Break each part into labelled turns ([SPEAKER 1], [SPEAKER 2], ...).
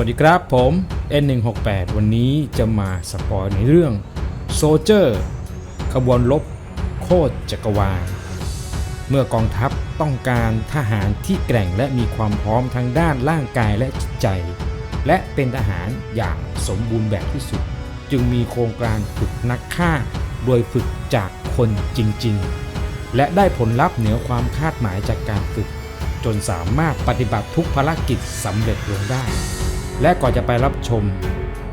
[SPEAKER 1] วัสดีครับผม N168 วันนี้จะมาสปอยในเรื่อง Soldier ขบวนรบโคตรจักรวาล เมื่อกองทัพต้องการทหารที่แกร่งและมีความพร้อมทั้งด้านร่างกายและจิตใจ และเป็นทหารอย่างสมบูรณ์แบบที่สุด จึงมีโครงการฝึกนักฆ่า โดยฝึกจากคนจริงๆ และได้ผลลัพธ์เหนือความคาดหมายจากการฝึกจนสามารถปฏิบัติทุกภารกิจสำเร็จลงได้ และก่อนจะไปรับชม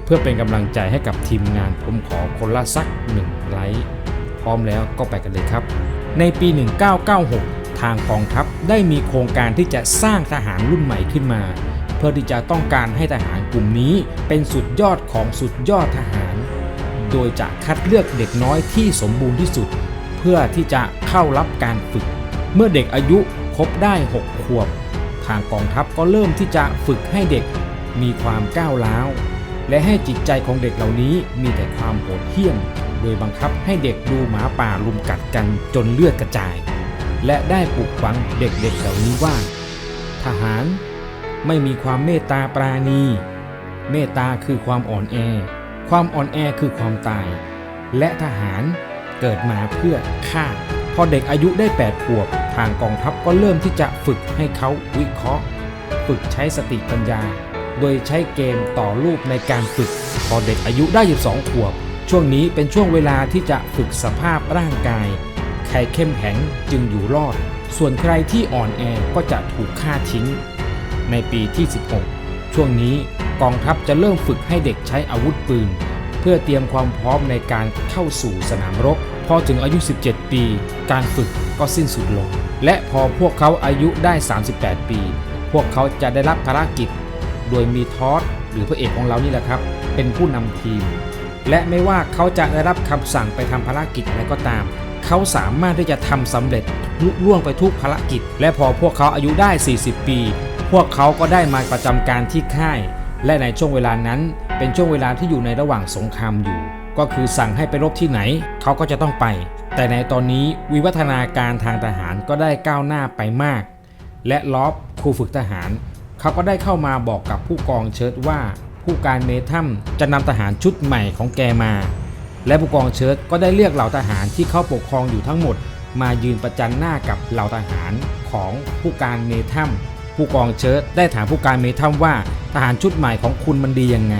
[SPEAKER 1] เพื่อเป็นกำลังใจให้กับทีมงานผมขอคนละสักหนึ่งไลค์พร้อมแล้วก็ไปกันเลยครับ ในปี 1996 ทางกองทัพได้มีโครงการที่จะสร้างทหารรุ่นใหม่ขึ้นมา เพื่อที่จะต้องการให้ทหารกลุ่มนี้เป็นสุดยอดของสุดยอดทหาร โดยจะคัดเลือกเด็กน้อยที่สมบูรณ์ที่สุด เพื่อที่จะเข้ารับการฝึก เมื่อเด็กอายุครบได้ 6 ขวบ ทางกองทัพก็เริ่มที่จะฝึกให้เด็ก มีความก้าวร้าว และให้จิตใจของเด็กเหล่านี้มีแต่ความโหดเหี้ยม โดยบังคับให้เด็กดูหมาป่าลุมกัดกันจนเลือดกระจาย และได้ปลูกฝังเด็กๆเหล่านี้ว่า ทหารไม่มีความเมตตาปราณี เมตตาคือความอ่อนแอ ความอ่อนแอคือความตาย และทหารเกิดมาเพื่อฆ่า พอเด็กอายุได้ 8 ขวบ ทางกองทัพก็เริ่มที่จะฝึกให้เขาวิเคราะห์ ฝึกใช้สติปัญญา โดยใช้เกมต่อรูปในการฝึกพอเด็กอายุได้ 12 ขวบ ช่วงนี้เป็นช่วงเวลาที่จะฝึกสภาพร่างกาย ใครเข้มแข็งจึงอยู่รอด ส่วนใครที่อ่อนแอก็จะถูกฆ่าทิ้ง ในปีที่ 16 ช่วงนี้กองทัพจะเริ่มฝึกให้เด็กใช้อาวุธปืน เพื่อเตรียมความพร้อมในการเข้าสู่สนามรบ พอถึงอายุ 17 ปี การฝึกก็สิ้นสุดลง และพอพวกเขาอายุได้ 38 ปี พวกเขาจะได้รับภารกิจ โดยมีทอสหรือพระเอกของเรานี่แหละครับ เป็นผู้นำทีม และไม่ว่าเขาจะได้รับคำสั่งไปทำภารกิจอะไรก็ตาม เขาสามารถที่จะทำสำเร็จลุล่วงไปทุกภารกิจ และพอพวกเขาอายุได้ 40 ปี พวกเขาก็ได้มาประจำการที่ค่าย และในช่วงเวลานั้น เป็นช่วงเวลาที่อยู่ในระหว่างสงครามอยู่ ก็คือสั่งให้ไปรบที่ไหน เขาก็จะต้องไป แต่ในตอนนี้วิวัฒนาการทางทหารก็ได้ก้าวหน้าไปมาก และล็อบครูฝึกทหาร เขาก็ได้เข้ามาบอกกับผู้กองเชิดว่าผู้การเมทัมจะนำทหารชุดใหม่ของแกมา และผู้กองเชิดก็ได้เรียกเหล่าทหารที่เขาปกครองอยู่ทั้งหมด มายืนประจันหน้ากับเหล่าทหารของผู้การเมทัมผู้กองเชิดได้ถามผู้การเมทัมว่าทหารชุดใหม่ของคุณมันดียังไง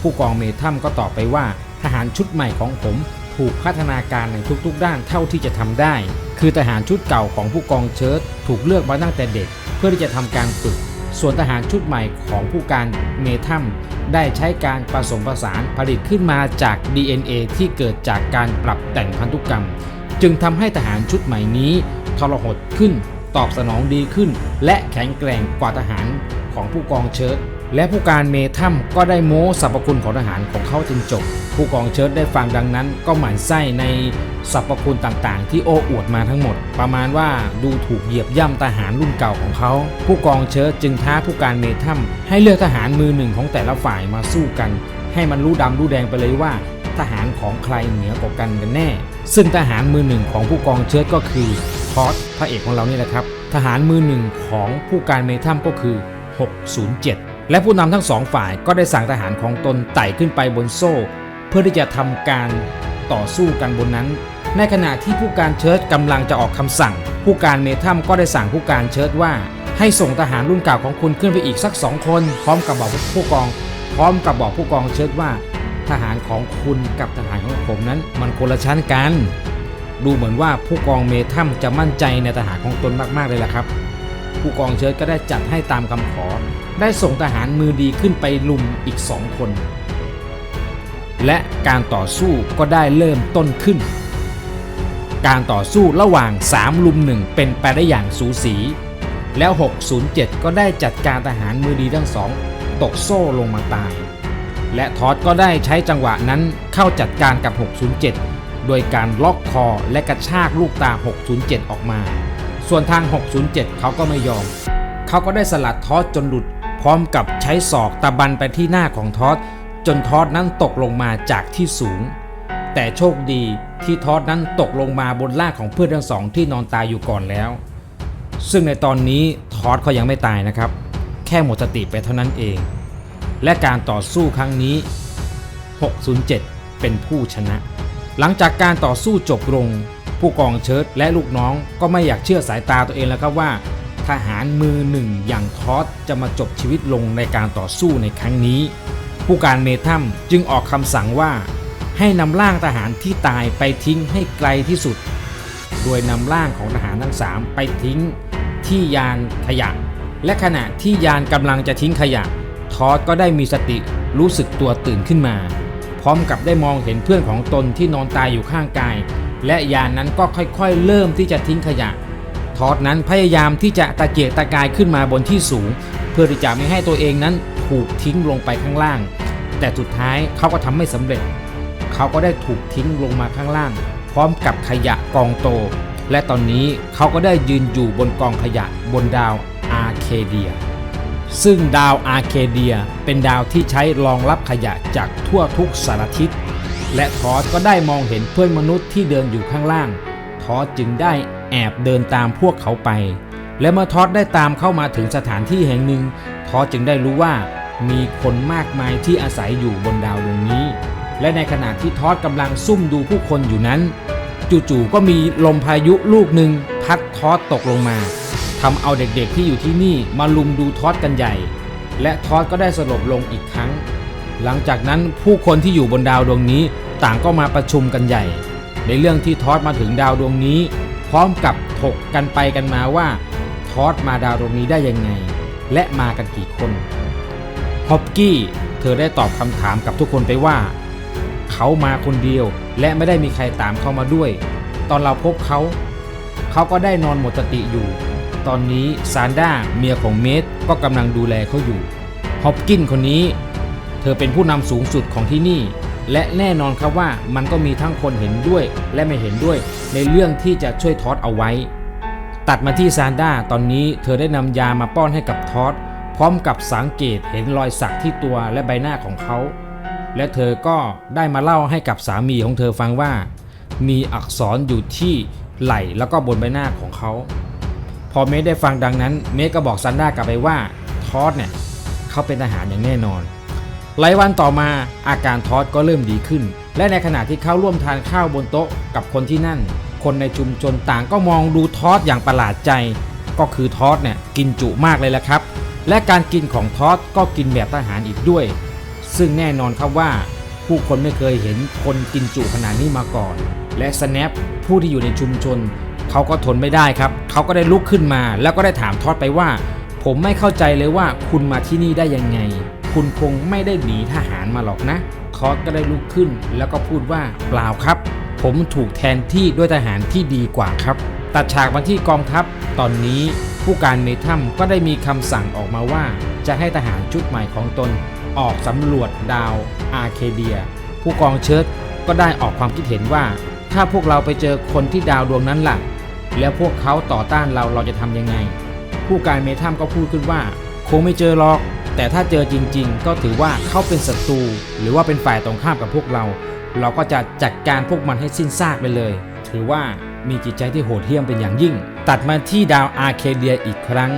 [SPEAKER 1] ผู้กองเมทัมก็ตอบไปว่า ทหารชุดใหม่ของผมถูกพัฒนาการในทุกๆ ด้านเท่าที่จะทำได้ คือทหารชุดเก่าของผู้กองเชิดถูกเลือกมาตั้งแต่เด็ก เพื่อที่จะทำการฝึก ส่วนทหารชุดใหม่ของผู้การเมทัมได้ใช้การผสมผสานผลิตขึ้นมาจาก DNA ที่เกิดจากการปรับแต่งพันธุกรรม จึงทำให้ทหารชุดใหม่นี้ทรหดขึ้น ตอบสนองดีขึ้น และแข็งแกร่งกว่าทหารของผู้กองเชิด และผู้การเมทัมก็ได้โม้สรรพคุณของทหารของเขาจนจบ ผู้กองเชิดได้ฟังดังนั้น ก็หมั่นไส้ในสรรพคุณต่างๆ ที่โอ้อวดมาทั้งหมด ประมาณว่าดูถูกเหยียบย่ำทหารรุ่นเก่าของเขา ผู้กองเชิดจึงท้าผู้การเมทัมให้เลือกทหารมือหนึ่งของแต่ละฝ่ายมาสู้กัน ให้มันรู้ดำรู้แดงไปเลยว่า ทหารของใครเหนือกว่ากันกันแน่ ซึ่งทหารมือหนึ่งของผู้กองเชิดก็คือทอสพระเอกของเรานี่แหละครับ ทหารมือหนึ่งของผู้การเมทัมก็คือ 607 และผู้นำทั้งสองฝ่ายก็ได้สั่งทหารของตนไต่ขึ้นไปบนโซ่ เพื่อที่จะทำการต่อสู้กันบนนั้น ในขณะที่ผู้การเชิดกำลังจะออกคำสั่ง ผู้การเมทัมก็ได้สั่งผู้การเชิดว่า ให้ส่งทหารรุ่นเก่าของคุณขึ้นไปอีกสักสองคน พร้อมกับบอกผู้กอง พร้อมกับบอกผู้กองเชิดว่า ทหารของคุณกับทหารของผมนั้น มันคนละชั้นกัน ดูเหมือนว่าผู้กองเมทัมจะมั่นใจในทหารของตนมากๆเลยล่ะครับ ผู้กองเชิดก็ได้จัดให้ตามคำขอ ได้ส่งทหารมือดีขึ้นไปลุมอีกสองคน และการต่อสู้ก็ได้เริ่มต้นขึ้น การต่อสู้ระหว่าง 3 ลุมหนึ่งเป็นไปได้อย่างสูสี แล้ว 607 ก็ได้จัดการทหารมือดีทั้งสองตกโซ่ลงมาตาย และทอดก็ได้ใช้จังหวะนั้นเข้าจัดการกับ 607 โดยการล็อกคอและกระชากลูกตา 607 ออกมา ส่วนทาง 607 เขาก็ไม่ยอม เขาก็ได้สลัดทอสจนหลุด พร้อมกับใช้ศอกตะบันไปที่หน้าของทอสจนทอสนั้นตกลงมาจากที่สูง แต่โชคดีที่ทอสนั้นตกลงมาบนล่างของเพื่อนทั้งสองที่นอนตายอยู่ก่อนแล้ว ซึ่งในตอนนี้ทอสเขายังไม่ตายนะครับ แค่หมดสติไปเท่านั้นเอง และการต่อสู้ครั้งนี้ 607 เป็นผู้ชนะ หลังจากการต่อสู้จบลง ผู้กองเชิดและลูกน้องก็ไม่อยากเชื่อสายตาตัวเองแล้วครับว่า ทหารมือหนึ่งอย่างทอสจะมาจบชีวิตลงในการต่อสู้ในครั้งนี้ ผู้การเมทัมจึงออกคำสั่งว่า ให้นำร่างทหารที่ตายไปทิ้งให้ไกลที่สุด โดยนำร่างของทหารทั้งสามไปทิ้ง ที่ยานขยะ และขณะที่ยานกำลังจะทิ้งขยะ ทอสก็ได้มีสติรู้สึกตัวตื่นขึ้นมา พร้อมกับได้มองเห็นเพื่อนของตนที่นอนตายอยู่ข้างกาย และยานนั้นก็ค่อยๆ เริ่มที่จะทิ้งขยะ ทอสนั้นพยายามที่จะตะเกียกตะกายขึ้นมาบนที่สูง เพื่อที่จะไม่ให้ตัวเองนั้นถูกทิ้งลงไปข้างล่าง แต่สุดท้ายเขาก็ทำไม่สำเร็จ เขาก็ได้ถูกทิ้งลงมาข้างล่าง พร้อมกับขยะกองโต และตอนนี้เขาก็ได้ยืนอยู่บนกองขยะบนดาวอาร์เคเดีย ซึ่งดาวอาร์เคเดียเป็นดาวที่ใช้รองรับขยะจากทั่วทุกสารทิศและทอสก็ได้มองเห็นเพื่อนมนุษย์ที่เดินอยู่ข้างล่าง อสจึงได้แอบเดินตามพวกเขาไป และเมื่อทอสได้ตามเข้ามาถึงสถานที่แห่งหนึ่ง ทอสจึงได้รู้ว่ามีคนมากมายที่อาศัยอยู่บนดาวดวงนี้ และในขณะที่ทอสกำลังซุ่มดูผู้คนอยู่นั้น จู่ๆก็มีลมพายุลูกหนึ่งพัดทอสตกลงมาทำเอาเด็กๆที่อยู่ที่นี่มาลุมดูทอสกันใหญ่ และทอสก็ได้สลบลงอีกครั้ง หลังจากนั้นผู้คนที่อยู่บนดาวดวงนี้ต่างก็มาประชุมกันใหญ่ ในเรื่องที่ทอสมาถึงดาวดวงนี้ พร้อมกับถกกันไปกันมาว่าทอสมาดาวดวงนี้ได้ยังไง และมากันกี่คนฮอปกี้เธอได้ตอบคำถามกับทุกคนไปว่า เขามาคนเดียวและไม่ได้มีใครตามเขามาด้วย ตอนเราพบเขา เขาก็ได้นอนหมดสติอยู่ ตอนนี้ซานด้าเมียของเมธก็กำลังดูแลเขาอยู่ฮอปกินคนนี้ เธอเป็นผู้นำสูงสุดของที่นี่ และแน่นอนครับว่ามันก็มีทั้งคนเห็นด้วยและไม่เห็นด้วย ในเรื่องที่จะช่วยทอสเอาไว้ ตัดมาที่ซานด้าตอนนี้เธอได้นำยามาป้อนให้กับทอสพร้อมกับสังเกตเห็นรอยสักที่ตัวและใบหน้าของเขา และเธอก็ได้มาเล่าให้กับสามีของเธอฟังว่า มีอักษรอยู่ที่ไหล่แล้วก็บนใบหน้าของเขา พอเมย์ได้ฟังดังนั้น เมย์ก็บอกซันด้ากลับไปว่าทอสเนี่ยเขาเป็นทหารอย่างแน่นอน หลายวันต่อมาอาการทอสก็เริ่มดีขึ้น และในขณะที่เขาร่วมทานข้าวบนโต๊ะกับคนที่นั่น คนในชุมชนต่างก็มองดูทอสอย่างประหลาดใจ ก็คือทอสเนี่ยกินจุมากเลยละครับ และการกินของทอสก็กินแบบทหารอีกด้วย ซึ่งแน่นอนครับว่าผู้คนไม่เคยเห็นคนกินจุขนาดนี้มาก่อน และสแนปผู้ที่อยู่ในชุมชน เขาก็ทนไม่ได้ครับ เขาก็ได้ลุกขึ้นมา แล้วก็ได้ถามทอดไปว่า ผมไม่เข้าใจเลยว่าคุณมาที่นี่ได้ยังไง คุณคงไม่ได้หนีทหารมาหรอกนะทอดก็ได้ลุกขึ้น แล้วก็พูดว่าเปล่าครับ ผมถูกแทนที่ด้วยทหารที่ดีกว่าครับ ตัดฉากมาที่กองทัพ ตอนนี้ผู้การเมทัมก็ได้มีคำสั่งออกมาว่า จะให้ทหารชุดใหม่ของตน ออกสำรวจดาวอาร์เคเดีย ผู้กองเชิดก็ได้ออกความคิดเห็นว่า ถ้าพวกเราไปเจอคนที่ดาวดวงนั้นล่ะ แล้วพวกเขาต่อต้านเราเราจะทำยังไง ผู้การเมทัมก็พูดขึ้นว่า คงไม่เจอหรอก แต่ถ้าเจอจริง ๆ ก็ถือว่าเขาเป็นศัตรูหรือว่าเป็นฝ่ายตรงข้ามกับพวกเรา เราก็จะจัดการพวกมันให้สิ้นซากไปเลย ถือว่ามีจิตใจที่โหดเหี้ยมเป็นอย่างยิ่ง ตัดมาที่ดาวอาร์เคเดียอีกครั้ง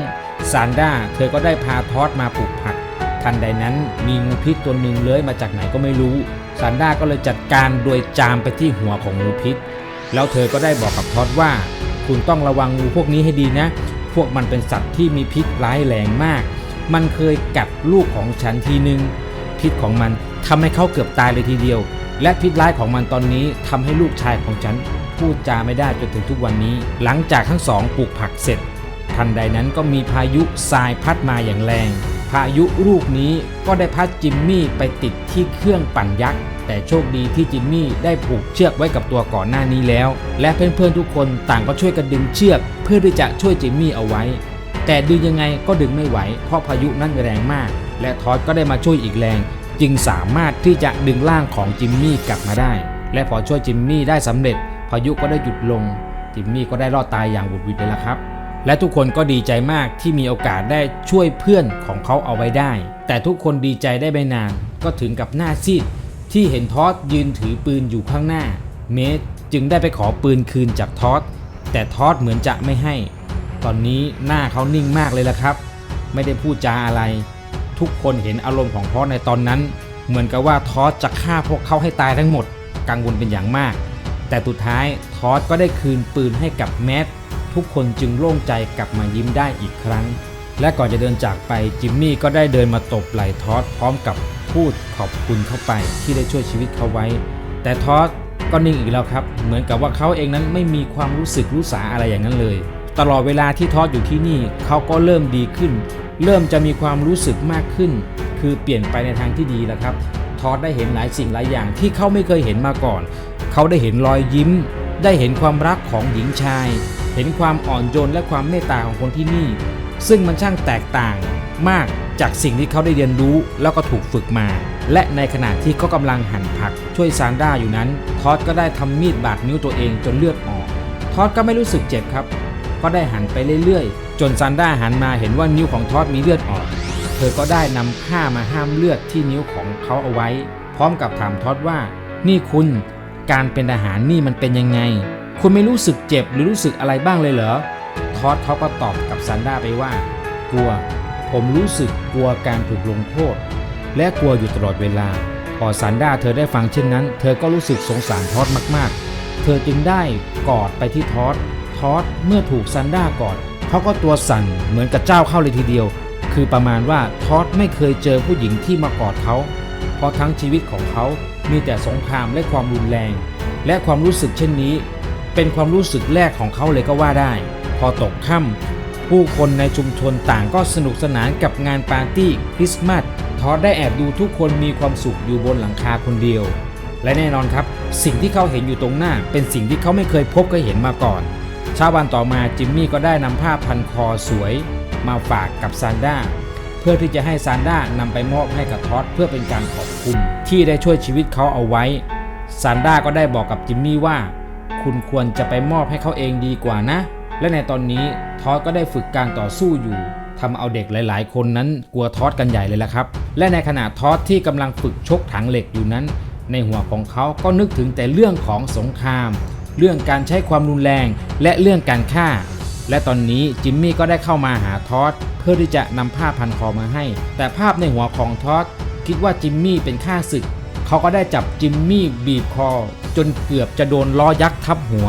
[SPEAKER 1] ซานด้าเธอก็ได้พาทอสมาปลูกผัก ทันใดนั้นมีงูพิษตัวหนึ่งเลื้อยมาจากไหนก็ไม่รู้ซานด้าก็เลยจัดการโดยจามไปที่หัวของงูพิษ แล้วเธอก็ได้บอกกับทอดว่า คุณต้องระวังงูพวกนี้ให้ดีนะ พวกมันเป็นสัตว์ที่มีพิษร้ายแรงมาก มันเคยกัดลูกของฉันทีนึง พิษของมันทำให้เขาเกือบตายเลยทีเดียว และพิษร้ายของมันตอนนี้ทำให้ลูกชายของฉันพูดจาไม่ได้จนถึงทุกวันนี้ หลังจากทั้งสองปลูกผักเสร็จ ทันใดนั้นก็มีพายุทรายพัดมาอย่างแรง พายุลูกนี้ก็ได้พัดจิมมี่ไปติดที่เครื่องปั่นยักษ์แต่โชคดีที่จิมมี่ได้ผูกเชือกไว้กับตัวก่อนหน้านี้แล้ว และเพื่อนๆทุกคนต่างก็ช่วยกันดึงเชือก เพื่อที่จะช่วยจิมมี่เอาไว้ แต่ดึงยังไงก็ดึงไม่ไหว เพราะพายุนั้นแรงมาก และทอดก็ได้มาช่วยอีกแรง จึงสามารถที่จะดึงร่างของจิมมี่กลับมาได้ และพอช่วยจิมมี่ได้สำเร็จ พายุก็ได้หยุดลง จิมมี่ก็ได้รอดตายอย่างบุดหวิดเลยละครับ และทุกคนก็ดีใจมากที่มีโอกาสได้ช่วยเพื่อนของเขาเอาไว้ได้ แต่ทุกคนดีใจได้ไม่นาน ก็ถึงกับหน้าซีดที่เห็นทอสยืนถือปืนอยู่ข้างหน้า เมสจึงได้ไปขอปืนคืนจากทอสแต่ทอสเหมือนจะไม่ให้ ตอนนี้หน้าเขานิ่งมากเลยละครับ ไม่ได้พูดจาอะไร ทุกคนเห็นอารมณ์ของทอสในตอนนั้น เหมือนกับว่าทอสจะฆ่าพวกเขาให้ตายทั้งหมด กังวลเป็นอย่างมาก แต่สุดท้ายทอสก็ได้คืนปืนให้กับแมททุกคนจึงโล่งใจกลับมายิ้มได้อีกครั้ง และก่อนจะเดินจากไปจิมมี่ก็ได้เดินมาตบไหล่ทอสพร้อมกับพูดขอบคุณเข้าไปที่ได้ช่วยชีวิตเขาไว้ แต่ทอสก็นิ่งอีกแล้วครับ เหมือนกับว่าเขาเองนั้นไม่มีความรู้สึกรู้สาอะไรอย่างนั้นเลย ตลอดเวลาที่ทอสอยู่ที่นี่เขาก็เริ่มดีขึ้น เริ่มจะมีความรู้สึกมากขึ้น คือเปลี่ยนไปในทางที่ดีแล้วครับทอสได้เห็นหลายสิ่งหลายอย่างที่เขาไม่เคยเห็นมาก่อน เขาได้เห็นรอยยิ้ม ได้เห็นความรักของหญิงชาย เห็นความอ่อนโยนและความเมตตาของคนที่นี่ ซึ่งมันช่างแตกต่างมากจากสิ่งที่เขาได้เรียนรู้แล้วก็ถูกฝึกมา และในขณะที่เขากำลังหั่นผักช่วยซานด้าอยู่นั้น ทอสก็ได้ทำมีดบาดนิ้วตัวเองจนเลือดออก ทอสก็ไม่รู้สึกเจ็บครับ ก็ได้หันไปเรื่อยๆ จนซานด้าหันมาเห็นว่านิ้วของทอสมีเลือดออก เธอก็ได้นำผ้ามาห้ามเลือดที่นิ้วของเขาเอาไว้ พร้อมกับถามทอสว่า นี่คุณ การเป็นทหารนี่มันเป็นยังไง คุณไม่รู้สึกเจ็บหรือรู้สึกอะไรบ้างเลยเหรอ ทอสเขาก็ตอบกับซันด้าไปว่า กลัว ผมรู้สึกกลัวการถูกลงโทษ และกลัวอยู่ตลอดเวลา พอซันด้าเธอได้ฟังเช่นนั้น เธอก็รู้สึกสงสารทอสมากๆ เธอจึงได้กอดไปที่ทอส ทอสเมื่อถูกซันด้ากอดเขาก็ตัวสั่นเหมือนกับเจ้าเข้าเลยทีเดียว คือประมาณว่าทอสไม่เคยเจอผู้หญิงที่มากอดเขาเพราะทั้งชีวิตของเขามีแต่สงครามและความรุนแรง และความรู้สึกเช่นนี้ เป็นความรู้สึกแรกของเขาเลยก็ว่าได้ พอตกค่ำผู้คนในชุมชนต่างก็สนุกสนานกับงานปาร์ตี้คริสต์มาสทอดได้แอบดูทุกคนมีความสุขอยู่บนหลังคาคนเดียว และแน่นอนครับ สิ่งที่เขาเห็นอยู่ตรงหน้า เป็นสิ่งที่เขาไม่เคยพบเคยเห็นมาก่อน เช้าวันต่อมาจิมมี่ก็ได้นำผ้าพันคอสวยมาฝากกับซานด้าเพื่อที่จะให้ซานด้านำไปมอบให้กับทอดเพื่อเป็นการขอบคุณที่ได้ช่วยชีวิตเขาเอาไว้ซานด้าก็ได้บอกกับจิมมี่ว่า คุณควรจะไปมอบให้เขาเองดีกว่านะ และในตอนนี้ทอดก็ได้ฝึกการต่อสู้อยู่ทำเอาเด็กหลาย ๆ คนนั้นกลัวทอดกันใหญ่เลยละครับ และในขณะทอดที่กำลังฝึกชกถังเหล็กอยู่นั้น ในหัวของเขาก็นึกถึงแต่เรื่องของสงคราม เรื่องการใช้ความรุนแรงและเรื่องการฆ่า และตอนนี้จิมมี่ก็ได้เข้ามาหาทอดเพื่อที่จะนำผ้าพันคอมาให้ แต่ภาพในหัวของทอดคิดว่าจิมมี่เป็นข้าศึก เขาก็ได้จับจิมมี่บีบคอ จนเกือบจะโดนล้อยักษ์ทับหัว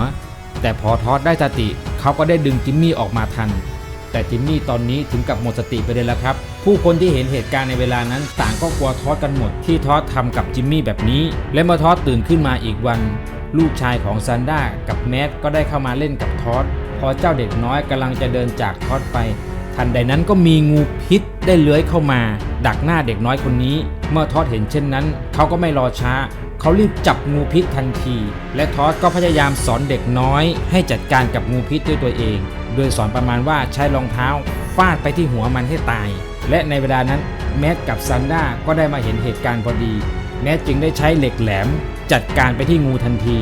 [SPEAKER 1] แต่พอทอดได้สติ เขาก็ได้ดึงจิมมี่ออกมาทันแต่จิมมี่ตอนนี้ถึงกับหมดสติไปเลยแล้วครับ ผู้คนที่เห็นเหตุการณ์ในเวลานั้นต่างก็กลัวทอดกันหมดที่ทอดทำกับจิมมี่แบบนี้ และเมื่อทอดตื่นขึ้นมาอีกวัน ลูกชายของซันด้ากับแมทก็ได้เข้ามาเล่นกับทอดพอเจ้าเด็กน้อยกำลังจะเดินจากทอดไป ทันใดนั้นก็มีงูพิษได้เลื้อยเข้ามา ดักหน้าเด็กน้อยคนนี้ เมื่อทอดเห็นเช่นนั้น เขาก็ไม่รอช้า เขารีบจับงูพิษทันที และทอดก็พยายามสอนเด็กน้อย ให้จัดการกับงูพิษด้วยตัวเอง โดยสอนประมาณว่าใช้รองเท้าฟาดไปที่หัวมันให้ตาย และในเวลานั้นแมทกับซันด้าก็ได้มาเห็นเหตุการณ์พอดี แมทจึงได้ใช้เหล็กแหลม จัดการไปที่งูทันที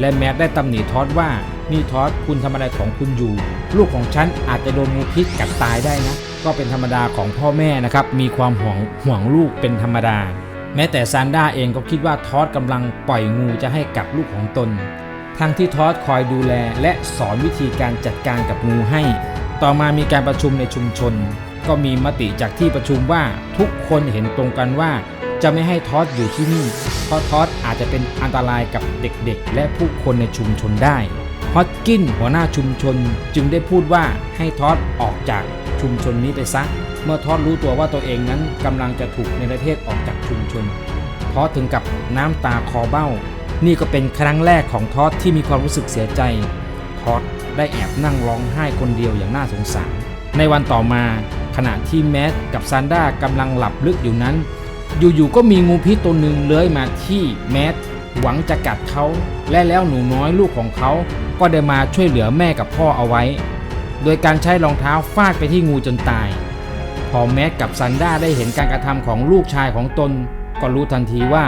[SPEAKER 1] และแมทได้ตำหนิทอดว่านี่ทอดคุณทำอะไรของคุณอยู่ ลูกของฉันอาจจะโดนงูพิษกัดตายได้นะ ก็เป็นธรรมดาของพ่อแม่นะครับ มีความห่วงห่วงลูกเป็นธรรมดา แม้แต่ซานด้าเองก็คิดว่าทอดกำลังปล่อยงูจะให้กับลูกของตน ทั้งที่ทอดคอยดูแลและสอนวิธีการจัดการกับงูให้ ต่อมามีการประชุมในชุมชน ก็มีมติจากที่ประชุมว่าทุกคนเห็นตรงกันว่า จะไม่ให้ทอดอยู่ที่นี่ เพราะทอดอาจจะเป็นอันตรายกับเด็กๆ และผู้คนในชุมชนได้ ฮอตกินหัวหน้าชุมชนจึงได้พูดว่าให้ทอดออกจากชุมชนนี้ไปซะ เมื่อทอดรู้ตัวว่าตัวเองนั้นกำลังจะถูกในประเทศออกจากชุมชน ทอดถึงกับน้ำตาคอเบ้า นี่ก็เป็นครั้งแรกของทอดที่มีความรู้สึกเสียใจ ทอดได้แอบนั่งร้องไห้คนเดียวอย่างน่าสงสาร ในวันต่อมาขณะที่แมทกับซานด้ากำลังหลับลึกอยู่นั้น อยู่ๆก็มีงูพิษตัวหนึ่งเลื้อยมาที่แมทหวังจะกัดเขา และแล้วหนูน้อยลูกของเขาก็ได้มาช่วยเหลือแม่กับพ่อเอาไว้ โดยการใช้รองเท้าฟาดไปที่งูจนตาย พอแมทกับซันด้าได้เห็นการกระทำของลูกชายของตน ก็รู้ทันทีว่า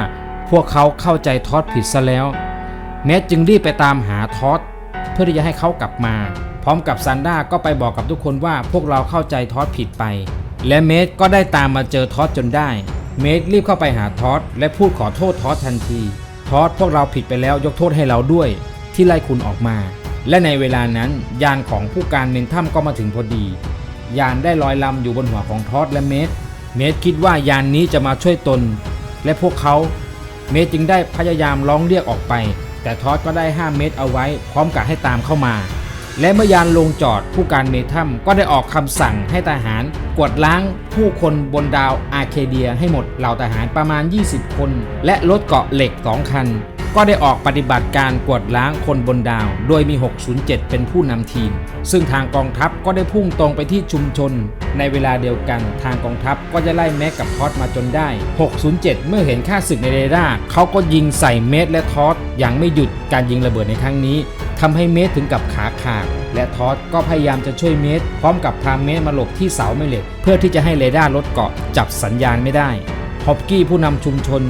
[SPEAKER 1] พวกเขาเข้าใจทอดผิดซะแล้ว แมทจึงรีบไปตามหาทอดเพื่อที่จะให้เขากลับมา พร้อมกับซันด้าก็ไปบอกกับทุกคนว่าพวกเราเข้าใจทอดผิดไป และเมทก็ได้ตามมาเจอทอดจนได้ เมทรีบเข้าไปหาทอดและพูดขอโทษทอดทันที ทอดพวกเราผิดไปแล้วยกโทษให้เราด้วย ที่ไล่คุณออกมา และในเวลานั้นยานของผู้การเมนทัมก็มาถึงพอดี ยานได้ลอยลำอยู่บนหัวของทอดและเมทเมธคิดว่ายานนี้จะมาช่วยตน และพวกเขา เมธจึงได้พยายามร้องเรียกออกไป แต่ทอสก็ได้ห้ามเมธเอาไว้ พร้อมกับให้ตามเข้ามา และเมื่อยานลงจอดผู้การเมทัมก็ได้ออกคำสั่งให้ทหารกวดล้างผู้คนบนดาวอาร์เคเดียให้หมดเหล่าทหารประมาณ 20 คน และรถเกาะเหล็ก 2 คัน ก็ได้ออกปฏิบัติการกวดล้างคนบนดาว โดยมี 607 เป็นผู้นำทีม ซึ่งทางกองทัพก็ได้พุ่งตรงไปที่ชุมชน ในเวลาเดียวกันทางกองทัพก็จะไล่แม็กกับทอสมาจนได้ 607 เมื่อเห็นค่าศึกในเรดาร์เขาก็ยิงใส่เมสและทอสอย่างไม่หยุดการยิงระเบิดในครั้งนี้ ทำให้เมสถึงกับขาขาดและทอสก็พยายามจะช่วยเมสพร้อมกับพาเมสมาหลบที่เสาแม่เหล็ก เพื่อที่จะให้เรดาร์รถเกาะจับสัญญาณไม่ได้ฮอปกี้ผู้นำชุมชน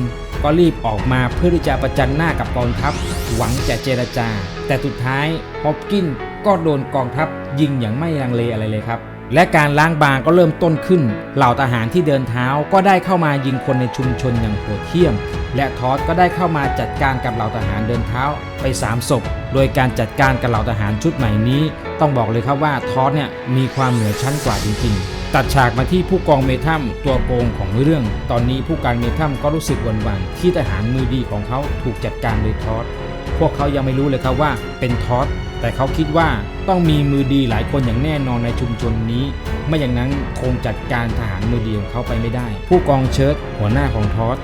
[SPEAKER 1] ก็รีบออกมาเพื่อที่จะประจันหน้ากับกองทัพ หวังจะเจรจา แต่สุดท้ายฮอปกินก็โดนกองทัพยิงอย่างไม่ลังเลอะไรเลยครับ และการล้างบางก็เริ่มต้นขึ้น เหล่าทหารที่เดินเท้าก็ได้เข้ามายิงคนในชุมชนอย่างโหดเหี้ยม และทอสก็ได้เข้ามาจัดการกับเหล่าทหารเดินเท้าไป 3 ศพ โดยการจัดการกับเหล่าทหารชุดใหม่นี้ ต้องบอกเลยครับว่าทอสเนี่ยมีความเหนือชั้นกว่าจริงๆตัดฉากมาที่ผู้กองเมทัมตัวโกงของเรื่อง ตอนนี้ผู้การเมทัมก็รู้สึกหวั่นๆที่ทหารมือดีของเขาถูกจัดการโดยทอส พวกเขายังไม่รู้เลยครับว่าเป็นทอส แต่เขาคิดว่า ต้องมีมือดีหลายคนอย่างแน่นอนในชุมชนนี้ ไม่อย่างนั้นคงจัดการทหารมือดีของเขาไปไม่ได้ ผู้กองเชิร์ตหัวหน้าของทอส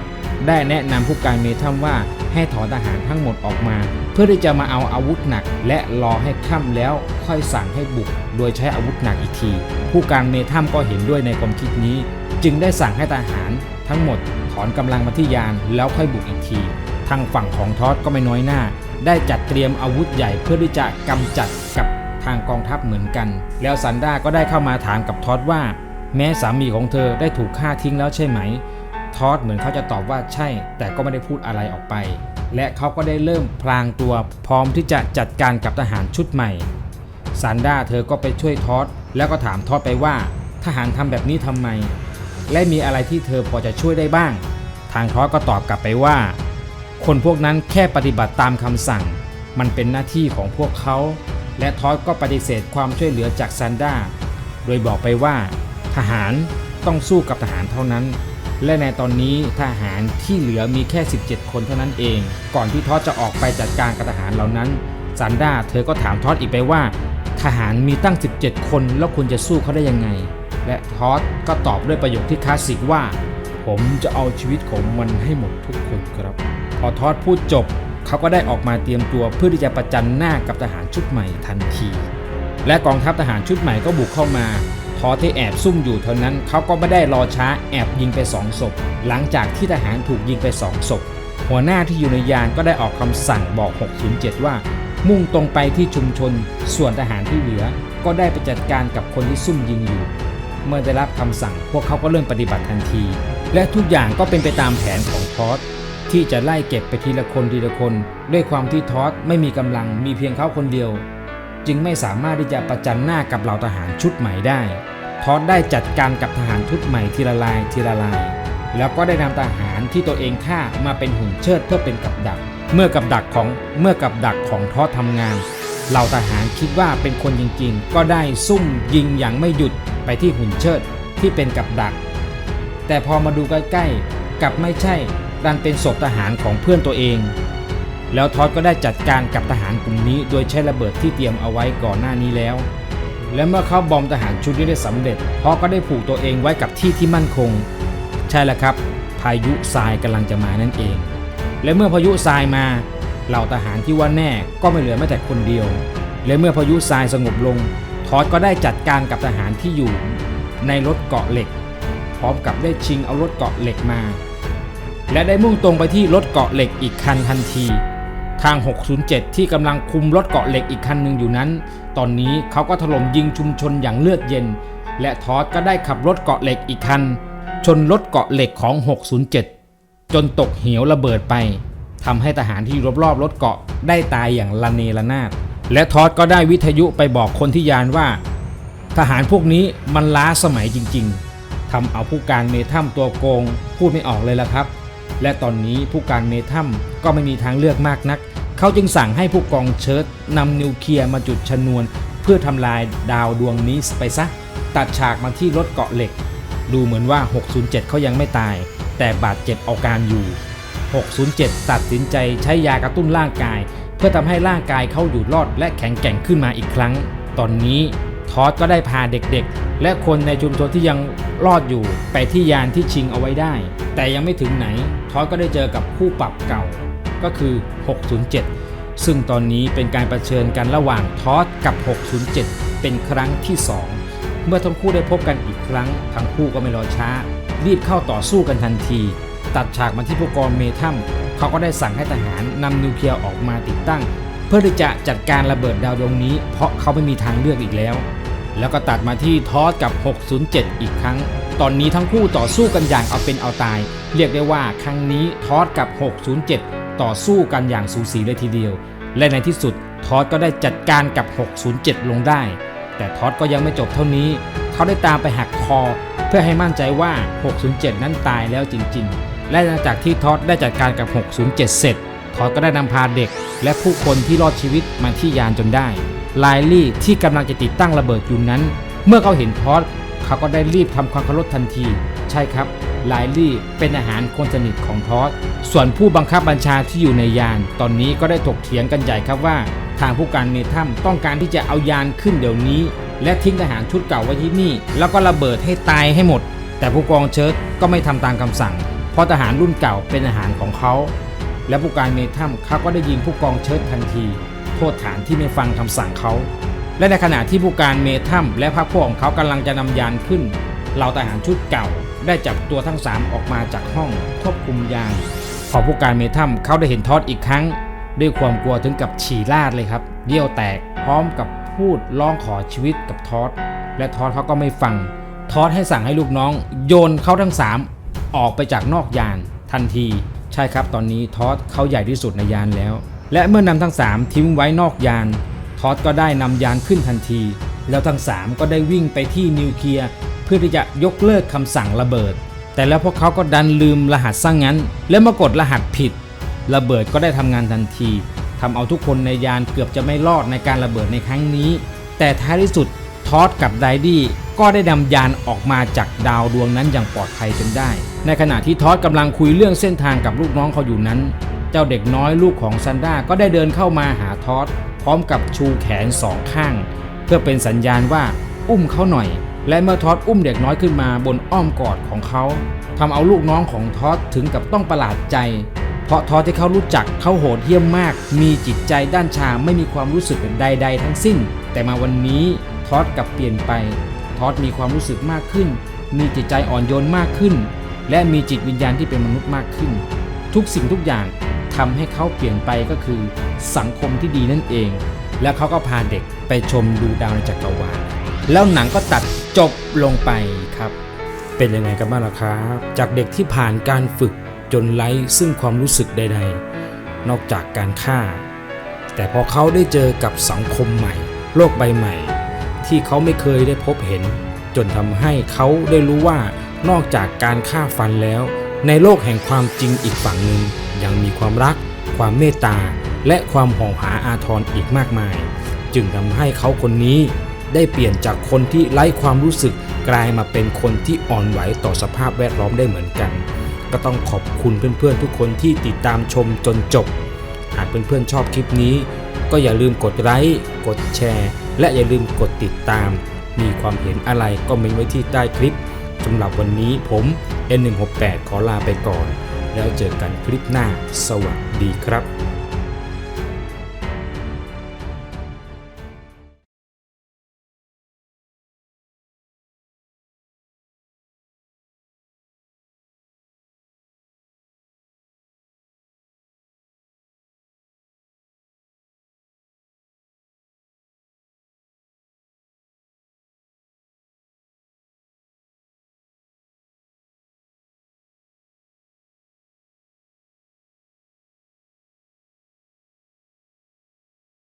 [SPEAKER 1] ได้แนะนำผู้การเมทัมว่าให้ถอนทหารทั้งหมดออกมา เพื่อที่จะมาเอาอาวุธหนัก และรอให้ค่ำแล้วค่อยสั่งให้บุก โดยใช้อาวุธหนักอีกที ผู้การเมทัมก็เห็นด้วยในความคิดนี้ จึงได้สั่งให้ทหารทั้งหมดถอนกำลังมาที่ยานแล้วค่อยบุกอีกทีทางฝั่งของทอสก็ไม่น้อยหน้า ได้จัดเตรียมอาวุธใหญ่เพื่อที่จะกำจัดกับ ทางกองทัพเหมือนกัน แล้วซันด้าก็ได้เข้ามาถามกับทอสว่า แม้สามีของเธอได้ถูกฆ่าทิ้งแล้วใช่ไหม ทอสเหมือนเขาจะตอบว่าใช่ แต่ก็ไม่ได้พูดอะไรออกไป และเขาก็ได้เริ่มพลางตัวพร้อมที่จะจัดการกับทหารชุดใหม่ซันด้าเธอก็ไปช่วยทอสแล้วก็ถามทอสไปว่า ทหารทำแบบนี้ทำไม และมีอะไรที่เธอพอจะช่วยได้บ้าง ทางทอสก็ตอบกลับไปว่า คนพวกนั้นแค่ปฏิบัติตามคำสั่ง มันเป็นหน้าที่ของพวกเขา และทอสก็ปฏิเสธความช่วยเหลือจากซันด้า โดยบอกไปว่า ทหารต้องสู้กับทหารเท่านั้น และในตอนนี้ทหารที่เหลือมีแค่ 17 คนเท่านั้นเอง ก่อนที่ทอสจะออกไปจัดการกับทหารเหล่านั้น ซันด้าเธอก็ถามทอสอีกไปว่า ทหารมีตั้ง 17 คนแล้วคุณจะสู้เขาได้ยังไง และทอสก็ตอบด้วยประโยคที่คลาสสิกว่า ผมจะเอาชีวิตของมันให้หมดทุกคนครับ พอทอดพูดจบ เขาก็ได้ออกมาเตรียมตัวเพื่อที่จะประจันหน้ากับทหารชุดใหม่ทันที และกองทัพทหารชุดใหม่ก็บุกเข้ามาทอที่แอบซุ่มอยู่เท่านั้นเขาก็ไม่ได้รอช้าแอบยิงไปสองศพ หลังจากที่ทหารถูกยิงไปสองศพ หัวหน้าที่อยู่ในยานก็ได้ออกคำสั่งบอก 607 ว่า มุ่งตรงไปที่ชุมชน ส่วนทหารที่เหลือ ก็ได้ไปจัดการกับคนที่ซุ่มยิงอยู่ เมื่อได้รับคำสั่งพวกเขาก็เริ่มปฏิบัติทันที และทุกอย่างก็เป็นไปตามแผนของทอส ที่จะไล่เก็บไปทีละคนทีละคน ด้วยความที่ทอสไม่มีกำลังมีเพียงเขาคนเดียว จึงไม่สามารถที่จะประจันหน้ากับเหล่าทหารชุดใหม่ได้ ทอสได้จัดการกับทหารชุดใหม่ทีละลายทีละลาย แล้วก็ได้นำทหารที่ตัวเองฆ่ามาเป็นหุ่นเชิดเพื่อเป็นกับดัก เมื่อกับดักของเมื่อกับดักของทอสทำงาน เหล่าทหารคิดว่าเป็นคนจริงๆ ก็ได้ซุ่มยิงอย่างไม่หยุดไปที่หุ่นเชิดที่เป็นกับดัก แต่พอมาดูใกล้ๆกลับไม่ใช่ ดันเป็นศพทหารของเพื่อนตัวเอง แล้วทอดก็ได้จัดการกับทหารกลุ่มนี้ โดยใช้ระเบิดที่เตรียมเอาไว้ก่อนหน้านี้แล้ว และเมื่อเขาบอมทหารชุดนี้ได้สำเร็จทอก็ได้ผูกตัวเองไว้กับที่ที่มั่นคง ใช่แล้วครับ พายุทรายกำลังจะมานั่นเอง และเมื่อพายุทรายมาเหล่าทหารที่ว่าแน่ก็ไม่เหลือแม้แต่คนเดียว และเมื่อพายุทรายสงบลงทอสก็ได้จัดการกับทหารที่อยู่ ในรถเกาะเหล็ก พร้อมกับได้ชิงเอารถเกาะเหล็กมา และได้มุ่งตรงไปที่รถเกาะเหล็กอีกคันทันที ทาง 607 ที่กำลังคุมรถเกาะเหล็กอีกคันหนึ่งอยู่นั้น ตอนนี้เขาก็ถล่มยิงชุมชนอย่างเลือดเย็น และทอสก็ได้ขับรถเกาะเหล็กอีกคัน ชนรถเกาะเหล็กของ 607 จนตกเหวระเบิดไปทำให้ทหารที่อยู่รอบรถเกาะได้ตายอย่างละเนระนาด และทอสก็ได้วิทยุไปบอกคนที่ยานว่า ทหารพวกนี้มันล้าสมัยจริง ๆทำเอาผู้การเมทัมตัวโกงพูดไม่ออกเลยละครับ และตอนนี้ผู้การเมทัมก็ไม่มีทางเลือกมากนัก เขาจึงสั่งให้ผู้กองเชิร์ตนำนิวเคลียร์มาจุดชนวน เพื่อทำลายดาวดวงนี้ไปซะ ตัดฉากมาที่รถเกาะเหล็ก ดูเหมือนว่า 607 เขายังไม่ตาย แต่บาดเจ็บอาการอยู่ 607 ตัดสินใจใช้ยากระตุ้นร่างกาย เพื่อทำให้ร่างกายเขาอยู่รอดและแข็งแกร่งขึ้นมาอีกครั้ง ตอนนี้ทอสก็ได้พาเด็กๆ และคนในชุมชนที่ยังรอดอยู่ไปที่ยานที่ชิงเอาไว้ได้ แต่ยังไม่ถึงไหน อสก็ได้เจอกับคู่ปรับเก่าก็คือ 607 ซึ่งตอนนี้เป็นการประชิญกันระหว่างทอสกับ 607 เป็นครั้งที่ 2 เมื่อทั้งคู่ได้พบกันอีกครั้ง ทั้งคู่ก็ไม่รอช้า รีบเข้าต่อสู้กันทันที ตัดฉากมาที่ผู้กองเมทัมเขาก็ได้สั่งให้ทหารนำนิวเคลียร์ออกมาติดตั้ง เพื่อที่จะจัดการระเบิดดาวดวงนี้ เพราะเขาไม่มีทางเลือกอีกแล้ว แล้วก็ตัดมาที่ทอสกับ 607 อีกครั้ง ตอนนี้ทั้งคู่ต่อสู้กันอย่างเอาเป็นเอาตาย เรียกได้ว่าครั้งนี้ทอสกับ 607 ต่อสู้กันอย่างสูสีเลยทีเดียว และในที่สุดทอสก็ได้จัดการกับ 607 ลงได้ แต่ทอสก็ยังไม่จบเท่านี้ เขาได้ตามไปหักคอ เพื่อให้มั่นใจว่า 607 นั้นตายแล้วจริง ๆ และหลังจากที่ทอสได้จัดการกับ 607 เสร็จทอสก็ได้นำพาเด็ก และผู้คนที่รอดชีวิตมาที่ยานจนได้ ไลลี่ที่กำลังจะติดตั้งระเบิดอยู่นั้น เมื่อเขาเห็นทอสเขาก็ได้รีบทำความเคารพทันที ใช่ครับไลลี่เป็นอาหารคนสนิทของทอส ส่วนผู้บังคับบัญชาที่อยู่ในยาน ตอนนี้ก็ได้ถกเถียงกันใหญ่ครับว่า ทางผู้การเมทัมต้องการที่จะเอายานขึ้นเดี๋ยวนี้ และทิ้งทหารชุดเก่าไว้ที่นี่ แล้วก็ระเบิดให้ตายให้หมด แต่ผู้กองเชิร์ตก็ไม่ทำตามคำสั่ง เพราะทหารรุ่นเก่าเป็นอาหารของเขา และผู้การเมทัมเขาก็ได้ยิงผู้กองเชิร์ตทันที โทษฐานที่ไม่ฟังคำสั่งเขา และในขณะที่ผู้การเมทัมและพรรคพวกของเขากำลังจะนำยานขึ้นเหล่าทหารชุดเก่า ได้จับตัวทั้งสามออกมาจากห้องควบคุมยานพอผู้การเมทัมเขาได้เห็นทอดอีกครั้ง ด้วยความกลัวถึงกับฉี่ราดเลยครับเยี่ยวแตกพร้อมกับพูดร้องขอชีวิตกับทอดและทอดเขาก็ไม่ฟัง ทอดให้สั่งให้ลูกน้อง โยนเขาทั้งสามออกไปจากนอกยานทันที ใช่ครับตอนนี้ทอดเขาใหญ่ที่สุดในยานแล้ว และเมื่อนำทั้งสามทิ้งไว้นอกยาน ทอดก็ได้นำยานขึ้นทันที แล้วทั้งสามก็ได้วิ่งไปที่นิวเคลียร์เพื่อที่จะยกเลิกคำสั่งระเบิด แต่แล้วพวกเขาก็ดันลืมรหัสซะงงั้น และมากดรหัสผิด ระเบิดก็ได้ทำงานทันทีทำเอาทุกคนในยานเกือบจะไม่รอดในการระเบิดในครั้งนี้ แต่ท้ายที่สุดทอดกับไดดี้ก็ได้นำยานออกมาจากดาวดวงนั้นอย่างปลอดภัยจนได้ ในขณะที่ทอดกำลังคุยเรื่องเส้นทางกับลูกน้องเขาอยู่นั้น จ้าเด็กน้อยลูกของซันด้าก็ได้เดินเข้ามาหาทอดพร้อมกับชูแขนสองข้าง เพื่อเป็นสัญญาณว่าอุ้มเขาหน่อย และเมื่อทอดอุ้มเด็กน้อยขึ้นมาบนอ้อมกอดของเขาทำเอาลูกน้องของทอดถึงกับต้องประหลาดใจ เพราะทอดที่เขารู้จักเขาโหดเหี้ยมมาก มีจิตใจด้านชาไม่มีความรู้สึกใด ๆ ทั้งสิ้น แต่มาวันนี้ทอดกลับเปลี่ยนไป ทอดมีความรู้สึกมากขึ้น มีจิตใจอ่อนโยนมากขึ้น และมีจิตวิญญาณที่เป็นมนุษย์มากขึ้น ทุกสิ่งทุกอย่าง ทำให้เขาเปลี่ยนไปก็คือสังคมที่ดีนั่นเอง แล้วเขาก็พาเด็กไปชมดูดาวในจักรวาลแล้วหนังก็ตัดจบลงไปครับ เป็นยังไงกันบ้างล่ะครับ จากเด็กที่ผ่านการฝึกจนไร้ซึ่งความรู้สึกใด ๆ นอกจากการฆ่า แต่พอเขาได้เจอกับสังคมใหม่ โลกใบใหม่ ที่เขาไม่เคยได้พบเห็น จนทำให้เขาได้รู้ว่านอกจากการฆ่าฟันแล้ว ในโลกแห่งความจริงอีกฝั่งหนึ่งยังมีความรัก ความเมตตา และความห่วงหาอาทรอีกมากมาย จึงทำให้เขาคนนี้ได้เปลี่ยนจากคนที่ไร้ความรู้สึกกลายมาเป็นคนที่อ่อนไหวต่อสภาพแวดล้อมได้เหมือนกัน ก็ต้องขอบคุณเพื่อนๆ ทุกคนที่ติดตามชมจนจบ หากเพื่อนๆชอบคลิปนี้ ก็อย่าลืมกดไลค์กดแชร์ และอย่าลืมกดติดตาม มีความเห็นอะไรก็เมนไว้ที่ใต้คลิป สำหรับวันนี้ผม N168 ขอลาไปก่อน แล้วเจอกันคลิปหน้า สวัสดีครับ